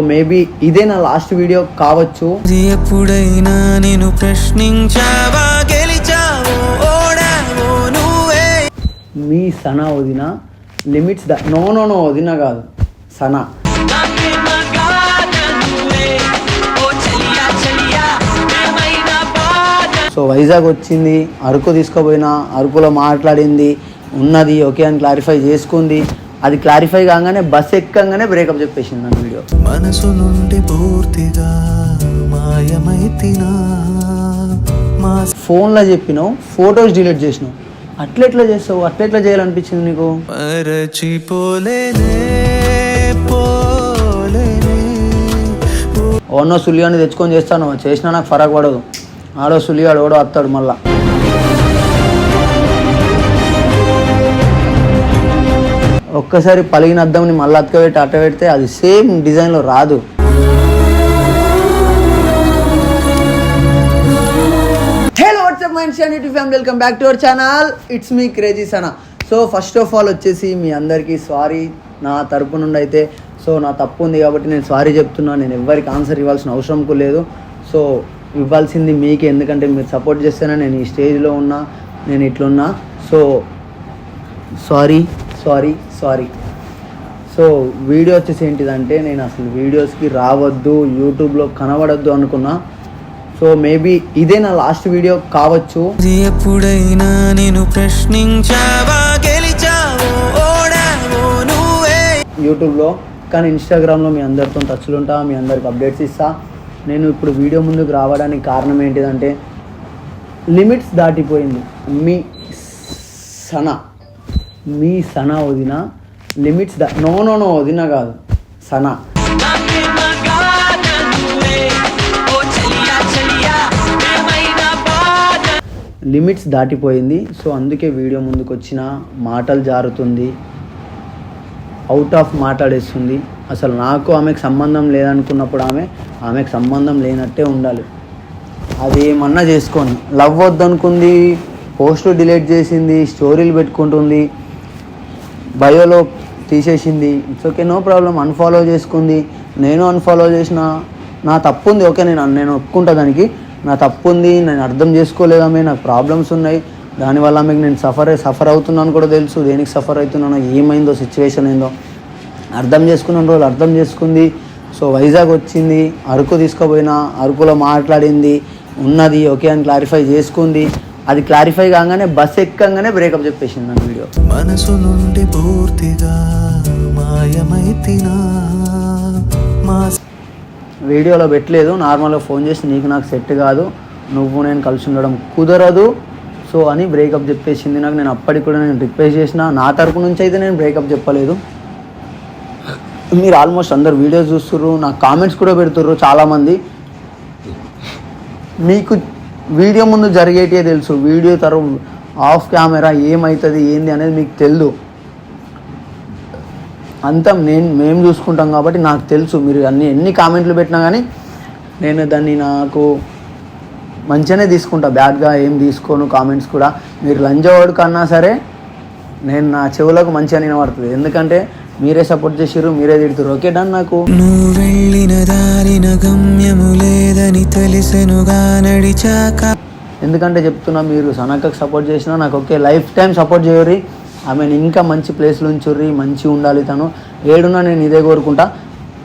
Maybe ఇదే నా last video కావచ్చు. ఎప్పుడైనా నేను ప్రశ్నించావా మీ సనా వదిన limits the no no no వదిన కాదు. సనా. సో వైజాగ్ వచ్చింది అరకు తీసుకుపోయినా అరకులో మాట్లాడింది ఉన్నది ఓకే అని క్లారిఫై చేసుకుంది. అది క్లారిఫై కాగానే బస్ ఎక్కగానే బ్రేకప్ చెప్పేసింది నన్ను వీడియో. మనసు నుండి పూర్తిగా మాయమైతినా? ఫోన్లో చెప్పినావు ఫొటోస్ డిలీట్ చేసినావు. అట్లెట్లా చేస్తావు? అట్లెట్లా చేయాలనిపించింది నీకు? ఓనో సులియాని తెచ్చుకొని చేస్తాను. చేసినా నాకు ఫరక్ పడదు. ఆడో సులియాడు ఓడో వస్తాడు మళ్ళా. ఒక్కసారి పలిగిన అద్దంని మళ్ళీ అతకబెట్టి అట్ట పెడితే అది సేమ్ డిజైన్లో రాదు. Hello WhatsApp minds YouTube family welcome back to our channel it's me crazy Sana so first of all వచ్చేసి మీ అందరికీ సారీ నా తరపు నుండి అయితే సో నా తప్పు ఉంది కాబట్టి నేను సారీ చెప్తున్నా. నేను ఎవరికి ఆన్సర్ ఇవ్వాల్సిన అవసరం కూడా లేదు. సో ఇవ్వాల్సింది మీకే. ఎందుకంటే మీరు సపోర్ట్ చేస్తేనే నేను ఈ స్టేజ్లో ఉన్నా నేను ఇట్లున్నా. So sorry sorry sorry. So video వచ్చేసి ఏంటిదంటే నేను అసలు వీడియోస్కి రావద్దు యూట్యూబ్లో కనబడద్దు అనుకున్నా. సో మేబీ ఇదే నా లాస్ట్ వీడియో కావచ్చు. ఎప్పుడైనా నేను ప్రశ్నించావా యూట్యూబ్లో కానీ ఇన్స్టాగ్రామ్లో మీ అందరితో టచ్లు ఉంటా మీ అందరికి అప్డేట్స్ ఇస్తా. నేను ఇప్పుడు వీడియో ముందుకు రావడానికి కారణం ఏంటిదంటే లిమిట్స్ దాటిపోయింది. మీ సన. మీ సనా వదిన limits the no no no వదిన కాదు. సన. లిమిట్స్ దాటిపోయింది. సో అందుకే వీడియో ముందుకు వచ్చిన మాటలు జారుతుంది. Out of మాట్లాడేస్తుంది. అసలు నాకు ఆమెకు సంబంధం లేదనుకున్నప్పుడు ఆమె ఆమెకు సంబంధం లేనట్టే ఉండాలి. అది ఏమన్నా చేసుకొని లవ్ వద్దనుకుంది పోస్టులు డిలీట్ చేసింది స్టోరీలు పెట్టుకుంటుంది. బయోలో తీసేసింది. It's okay no problem unfollow చేసుకుంది. నేను అన్ఫాలో చేసిన నా తప్పు ఉంది ఓకే నేను నేను ఒప్పుకుంటా దానికి. నా తప్పు ఉంది నేను అర్థం చేసుకోలేదామే నాకు ప్రాబ్లమ్స్ ఉన్నాయి. దానివల్ల ఆమెకు నేను సఫర్ సఫర్ అవుతున్నాను కూడా తెలుసు. దేనికి సఫర్ అవుతున్నానో ఏమైందో సిచ్యువేషన్ ఏందో. అర్థం చేసుకున్న రోజులు అర్థం చేసుకుంది. సో వైజాగ్ వచ్చింది. అరకు తీసుకుపోయినా అరకులో మాట్లాడింది. ఉన్నది ఓకే అని క్లారిఫై చేసుకుంది. అది క్లారిఫై కాగానే బస్ ఎక్కగానే బ్రేకప్ చెప్పేసింది నన్ను వీడియో మనసు నుండి పూర్తిగా వీడియోలో పెట్టలేదు నార్మల్గా ఫోన్ చేసి నీకు నాకు సెట్ కాదు నువ్వు నేను కలిసి ఉండడం కుదరదు సో అని బ్రేకప్ చెప్పేసింది నాకు. నేను అప్పటికి కూడా నేను రిక్వెస్ట్ చేసిన నా తరపు నుంచి అయితే నేను బ్రేకప్ చెప్పలేదు. మీరు ఆల్మోస్ట్ అందరు వీడియోస్ చూస్తుర్రు నా కామెంట్స్ కూడా పెడుతుర్రు చాలామంది. మీకు వీడియో ముందు జరిగేటే తెలుసు. వీడియో తర్వాత ఆఫ్ కెమెరా ఏమవుతుంది ఏంది అనేది మీకు తెలియదు అంతా నేను మేము చూసుకుంటాం కాబట్టి నాకు తెలుసు. మీరు అన్ని ఎన్ని కామెంట్లు పెట్టినా కానీ నేను దాన్ని నాకు మంచిగానే తీసుకుంటా. బ్యాడ్గా ఏం తీసుకోను కామెంట్స్ కూడా. మీరు లంజవాడు కన్నా సరే నేను నా చెవులకు మంచిగా వినబడుతుంది ఎందుకంటే మీరే సపోర్ట్ చేసిర్రు మీరే తిడుతురు ఓకే డన్ నాకు. నువ్వు వెళ్ళిన దారిన గమ్యము అని తెలిసెనుగా నడిచాక. ఎందుకంటే చెప్తున్నా మీరు సనకకు సపోర్ట్ చేసినా నాకు ఓకే లైఫ్ టైం సపోర్ట్ చేయర్రి. ఆమెను ఇంకా మంచి ప్లేస్లో ఉంచుర్రి మంచిగా ఉండాలి తను. ఏడున్నా నేను ఇదే కోరుకుంటా.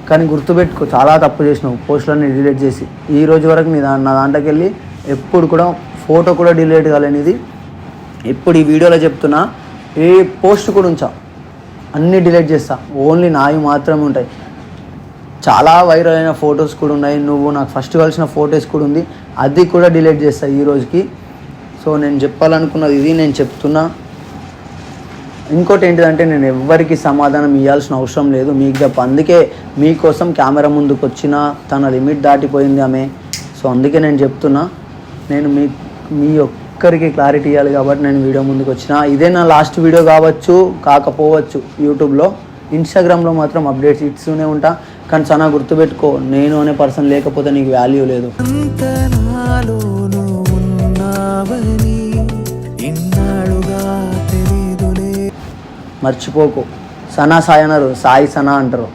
కానీ గుర్తుపెట్టుకో చాలా తప్పు చేసినావు. పోస్టులన్నీ డిలీట్ చేసి. ఈ రోజు వరకు నీ దా నా దాంట్లోకి వెళ్ళి ఎప్పుడు కూడా ఫోటో కూడా డిలీట్ కాలేనిది. ఎప్పుడు ఈ వీడియోలో చెప్తున్నా ఏ పోస్ట్ కూడా ఉంచా. అన్నీ డిలీట్ చేస్తా. ఓన్లీ నావి మాత్రమే ఉంటాయి. చాలా వైరల్ అయిన ఫొటోస్ కూడా ఉన్నాయి. నువ్వు నాకు ఫస్ట్ కలిసిన ఫొటోస్ కూడా ఉంది. అది కూడా డిలీట్ చేస్తాయి ఈ రోజుకి. సో నేను చెప్పాలనుకున్నది ఇది నేను చెప్తున్నా. ఇంకోటి ఏంటిదంటే నేను ఎవ్వరికి సమాధానం ఇవ్వాల్సిన అవసరం లేదు. మీకు తప్ప అందుకే మీకోసం కెమెరా ముందుకు వచ్చిన తన లిమిట్ దాటిపోయింది ఆమె. సో అందుకే నేను చెప్తున్నా. నేను మీ మీ ఒక్కరికి క్లారిటీ ఇవ్వాలి కాబట్టి నేను వీడియో ముందుకు వచ్చిన. ఇదే నా లాస్ట్ వీడియో కావచ్చు కాకపోవచ్చు యూట్యూబ్లో ఇన్స్టాగ్రామ్లో మాత్రం అప్డేట్స్ ఇస్తూనే ఉంటా. కానీ చాలా గుర్తుపెట్టుకో నేను అనే పర్సన్ లేకపోతే నీకు వాల్యూ లేదు. మర్చిపోకు. సనా సాయి అన్నారు సాయి సనా అంటారు.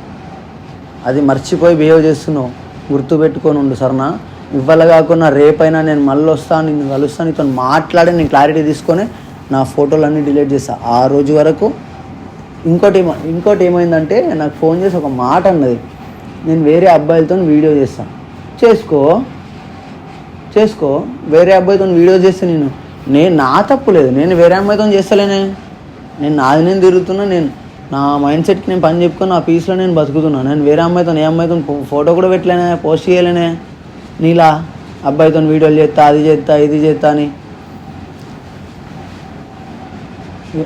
అది మర్చిపోయి బిహేవ్ చేస్తున్నావు. గుర్తుపెట్టుకొని ఉండు సరేనా. ఇవ్వాల కాకుండా రేపైనా నేను మళ్ళీ వస్తాను నిన్ను కలుస్తాను నీతో మాట్లాడి నేను క్లారిటీ తీసుకొని నా ఫోటోలన్నీ డిలీట్ చేస్తా. ఆ రోజు వరకు ఇంకోటి ఇంకోటి ఏమైందంటే నాకు ఫోన్ చేసి ఒక మాట అన్నది. నేను వేరే అబ్బాయిలతో వీడియో చేస్తాను చేసుకో. చేసుకో. వేరే అబ్బాయితో వీడియో చేస్తే నేను. నేను నా తప్పు లేదు. నేను వేరే అమ్మాయితో చేస్తలేనే. నేను నాది నేను తిరుగుతున్నా నేను నా మైండ్ సెట్కి నేను పని చెప్పుకొని నా పీస్లో నేను బతుకుతున్నా. నేను వేరే అమ్మాయితో ఏ అమ్మాయితో ఫోటో కూడా పెట్టలేనే పోస్ట్ చేయలేనే. నీలా అబ్బాయితో వీడియోలు చేస్తా అది చేస్తా ఇది చేస్తా అని.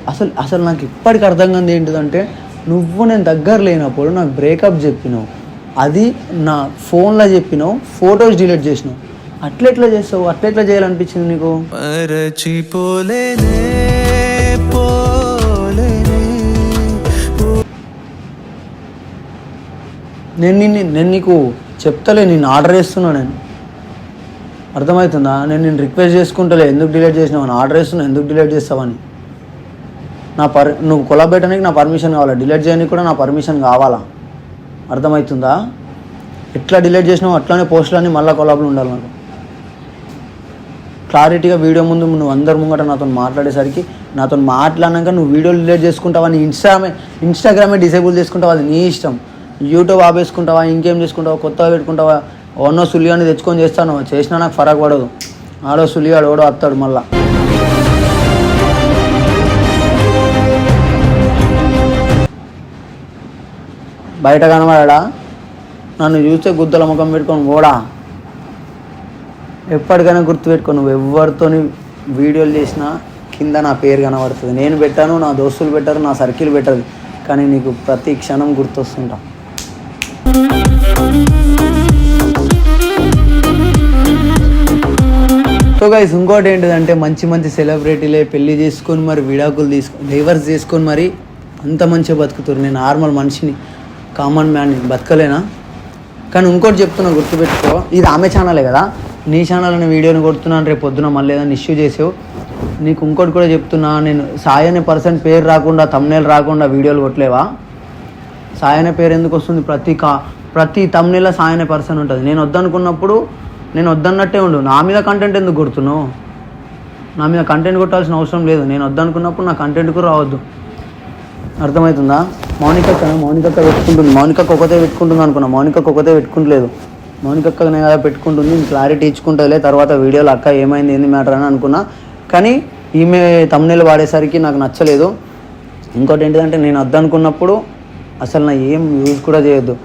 అసలు అసలు నాకు ఇప్పటికి అర్థం కాదు ఏంటిదంటే నువ్వు నేను దగ్గర లేనప్పుడు నాకు బ్రేకప్ చెప్పినావు. అది నా ఫోన్లో చెప్పినావు ఫొటోస్ డిలీట్ చేసినావు. అట్లెట్లా చేస్తావు? అట్లెట్లా చేయాలనిపించింది నీకు? నేను నిన్ను నేను నీకు చెప్తలే నేను ఆర్డర్ చేస్తున్నా నేను. అర్థమవుతుందా? నేను నేను రిక్వెస్ట్ చేసుకుంటలే ఎందుకు డిలీట్ చేసినావు అని. ఆర్డర్ చేస్తున్నా ఎందుకు డిలీట్ చేస్తావని నా పర్ నువ్వు కొలాబెట్టడానికి నా పర్మిషన్ కావాలా? డిలీట్ చేయడానికి కూడా నా పర్మిషన్ కావాలా? అర్థమవుతుందా ఎట్లా డిలీట్ చేసినావు అట్లానే పోస్టులన్నీ మళ్ళీ కొలాబులు ఉండాలి నాకు క్లారిటీగా వీడియో ముందు నువ్వు అందరి ముంగట నాతో మాట్లాడేసరికి నాతో మాట్లాడినాక నువ్వు వీడియోలు డిలీట్ చేసుకుంటావా నీ ఇన్స్టాగ్రామే ఇన్స్టాగ్రామే డిసేబుల్ చేసుకుంటావా అది నీ ఇష్టం. యూట్యూబ్ ఆపేసుకుంటావా ఇంకేం చేసుకుంటావా కొత్తగా పెట్టుకుంటావా ఓనో సులియాని తెచ్చుకొని చేస్తాను చేసినా నాకు ఫరక్ పడదు. ఆడో సులియాడు ఓడో వస్తాడు మళ్ళీ. బయట కనబడా నన్ను చూస్తే గుద్దల ముఖం పెట్టుకొని పోడా? ఎప్పటికైనా గుర్తుపెట్టుకో నువ్వు ఎవరితోని వీడియోలు చేసినా కింద నా పేరు కనబడుతుంది. నేను పెట్టాను నా దోస్తులు పెట్టరు నా సర్కిల్ పెట్టదు కానీ నీకు ప్రతి క్షణం గుర్తొస్తుంటా. సో గైస్ ఇంకోటి ఏంటిదంటే మంచి మంచి సెలబ్రిటీలే పెళ్ళి చేసుకొని మరి విడాకులు తీసుకొని డైవర్స్ చేసుకొని మరి అంత మంచిగా బతుకుతారు నేను నార్మల్ మనిషిని. కామన్ మ్యాన్ నేను బతకలేనా? కానీ ఇంకోటి చెప్తున్నా గుర్తుపెట్టుకో. ఇది ఆమె ఛానలే కదా? నీ ఛానల్ అనే వీడియోని కొడుతున్నాను రేపు పొద్దున మళ్ళీ ఏదైనా ఇష్యూ చేసావు? నీకు ఇంకోటి కూడా చెప్తున్నా నేను సాయి అనే పర్సన్ పేరు రాకుండా తమ్నేల్ రాకుండా వీడియోలు కొట్టలేవా? సాయి అనే పేరు ఎందుకు వస్తుంది? ప్రతి కా ప్రతి తమ్నేలో సాయి అనే పర్సన్ ఉంటుంది. నేను వద్దనుకున్నప్పుడు నేను వద్దన్నట్టే ఉండు. నా మీద కంటెంట్ ఎందుకు కొడుతున్నావు? నా మీద కంటెంట్ కొట్టాల్సిన అవసరం లేదు. నేను వద్దనుకున్నప్పుడు నా కంటెంట్ కూడా రావద్దు. అర్థమవుతుందా? మౌనికక్క మౌనికక్క పెట్టుకుంటుంది. మౌనికక్క ఒకతే పెట్టుకుంటుంది అనుకున్నా. మౌనికక్క ఒకతే పెట్టుకుంటలేదు. మౌనికక్కనే కదా పెట్టుకుంటుంది. క్లారిటీ ఇచ్చుకుంటుందిలే తర్వాత వీడియోలో అక్క ఏమైంది ఏంది మ్యాటర్ అని అనుకున్నా. కానీ ఈమె తమ్నేలు వాడేసరికి నాకు నచ్చలేదు. ఇంకోటి ఏంటిదంటే నేను వద్దనుకున్నప్పుడు అసలు నా ఏం యూజ్ కూడా చేయొద్దు.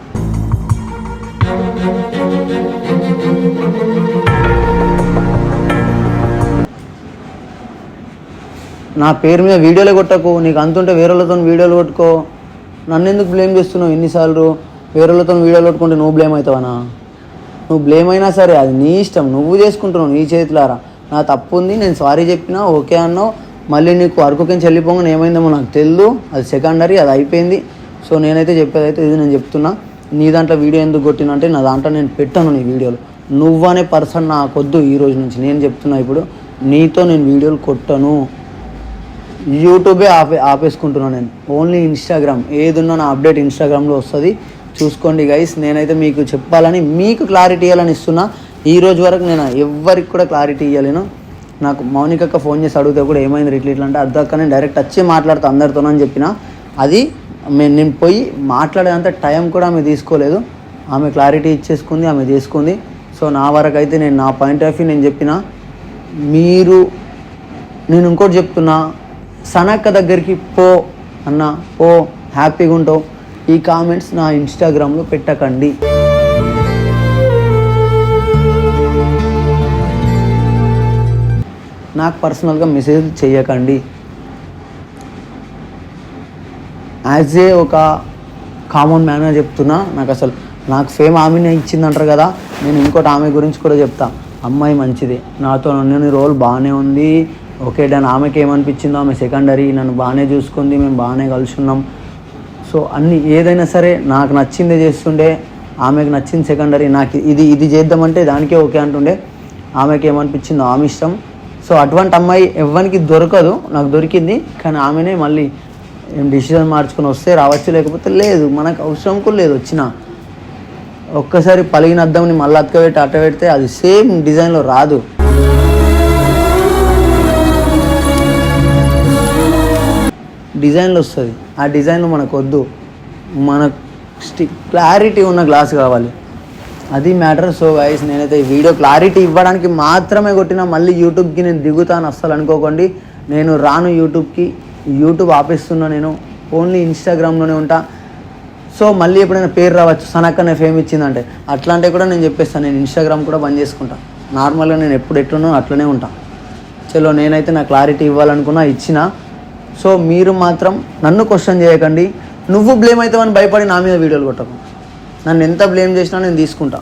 నా పేరు మీద వీడియోలే కొట్టకు నీకు అంతుంటే వేరేళ్ళతో వీడియోలు కొట్టుకో. నన్ను ఎందుకు బ్లేమ్ చేస్తున్నావు ఎన్నిసార్లు వేరేళ్ళతో వీడియోలు కొట్టుకుంటే నువ్వు బ్లేమ్ అవుతావనా? నువ్వు బ్లేమ్ అయినా సరే అది నీ ఇష్టం నువ్వు చేసుకుంటున్నావు నీ చేతులారా. నా తప్పు ఉంది నేను సారీ చెప్పినా ఓకే అన్నావు. మళ్ళీ నీకు అరకుకి చెల్లిపోగానే ఏమైందేమో నాకు తెలియదు అది సెకండరీ అది అయిపోయింది. సో నేనైతే చెప్పేది అయితే ఇది నేను చెప్తున్నా. నీ దాంట్లో వీడియో ఎందుకు కొట్టినంటే నా దాంట్లో నేను పెట్టాను నీ వీడియోలు. నువ్వు అనే పర్సన్ నాకొద్దు ఈ రోజు నుంచి. నేను చెప్తున్నా ఇప్పుడు నీతో నేను వీడియోలు కొట్టను. యూట్యూబే ఆపే ఆపేసుకుంటున్నాను నేను. Only Instagram. ఏది ఉన్నా నా అప్డేట్ ఇన్స్టాగ్రామ్లో వస్తుంది. చూసుకోండి గైస్ నేనైతే మీకు చెప్పాలని మీకు క్లారిటీ ఇవ్వాలని ఇస్తున్నా. ఈ రోజు వరకు నేను ఎవ్వరికి కూడా క్లారిటీ ఇవ్వలేను నాకు మౌనికక్క ఫోన్ చేసి అడిగితే కూడా ఏమైంది ఇట్లా ఇట్లా అంటే అద్దక్క నేను డైరెక్ట్ వచ్చి మాట్లాడుతా అందరితోనని చెప్పిన. అది మే- నేను పోయి మాట్లాడేంత టైం కూడా ఆమె తీసుకోలేదు. ఆమె క్లారిటీ ఇచ్చేసుకుంది ఆమె చేసుకుంది. సో నా వరకు అయితే నేను నా పాయింట్ ఆఫ్ వ్యూ నేను చెప్పిన. మీరు నేను ఇంకోటి చెప్తున్నా. సనక్క దగ్గరికి పో అన్న ఓ హ్యాపీగా ఉంటావు. ఈ కామెంట్స్ నా ఇన్స్టాగ్రామ్లో పెట్టకండి. నాకు పర్సనల్గా మెసేజ్ చేయకండి యాజ్ ఏ ఒక కామన్ మ్యాన్గా చెప్తున్నా నాకు అసలు నాకు ఫేమ్ ఆమెనే ఇచ్చిందంటారు కదా నేను ఇంకోటి ఆమె గురించి కూడా చెప్తా. అమ్మాయి మంచిది. నాతో నేను రోల్ బాగానే ఉంది. ఓకే డన్ ఆమెకి ఏమనిపించిందో ఆమె సెకండరీ నన్ను బాగానే చూసుకుంది మేము బాగానే కలుసున్నాం. సో అన్ని ఏదైనా సరే నాకు నచ్చింది చేస్తుండే ఆమెకు నచ్చింది సెకండరీ నాకు ఇది ఇది చేద్దామంటే దానికే ఓకే అంటుండే. ఆమెకి ఏమనిపించిందో ఆమె ఇష్టం. సో అటువంటి అమ్మాయి ఎవ్వరికి దొరకదు నాకు దొరికింది కానీ ఆమెనే మళ్ళీ ఏం డిసిజన్ మార్చుకొని వస్తే రావచ్చు లేకపోతే లేదు మనకు అవసరం కూడా లేదు వచ్చిన. ఒక్కసారి పలిగిన అద్దంని మళ్ళీ అతకబెట్టి అట్ట పెడితే అది సేమ్ డిజైన్లో రాదు. డిజైన్లు వస్తుంది. ఆ డిజైన్లు మనకు వద్దు మనకు స్టి క్లారిటీ ఉన్న గ్లాస్ కావాలి. అది మ్యాటర్. సో గైస్ నేనైతే ఈ వీడియో క్లారిటీ ఇవ్వడానికి మాత్రమే కొట్టిన మళ్ళీ యూట్యూబ్కి నేను దిగుతాను అస్సలు అనుకోకండి. నేను రాను యూట్యూబ్కి. యూట్యూబ్ ఆపేస్తున్నా నేను. ఓన్లీ ఇన్స్టాగ్రామ్లోనే ఉంటా. సో మళ్ళీ ఎప్పుడైనా పేరు రావచ్చు. సనక్కనే ఫేమ్ ఇచ్చిందంటే అట్లాంటివి కూడా నేను చెప్పేస్తాను నేను ఇన్స్టాగ్రామ్ కూడా బంద్ చేసుకుంటా. నార్మల్గా నేను ఎప్పుడు ఎట్లునో అట్లనే ఉంటా. చలో నేనైతే నా క్లారిటీ ఇవ్వాలనుకున్నా ఇచ్చిన సో మీరు మాత్రం నన్ను క్వశ్చన్ చేయకండి. నువ్వు బ్లేమ్ అవుతావని భయపడి నా మీద వీడియోలు కొట్టకు. నన్ను ఎంత బ్లేమ్ చేసినా నేను తీసుకుంటా.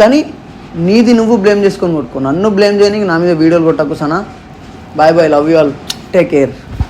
కానీ నీది నువ్వు బ్లేమ్ చేసుకొని కొట్టుకో. నన్ను బ్లేమ్ చేయడానికి నా మీద వీడియోలు కొట్టకు Sana. Bye bye love you all take care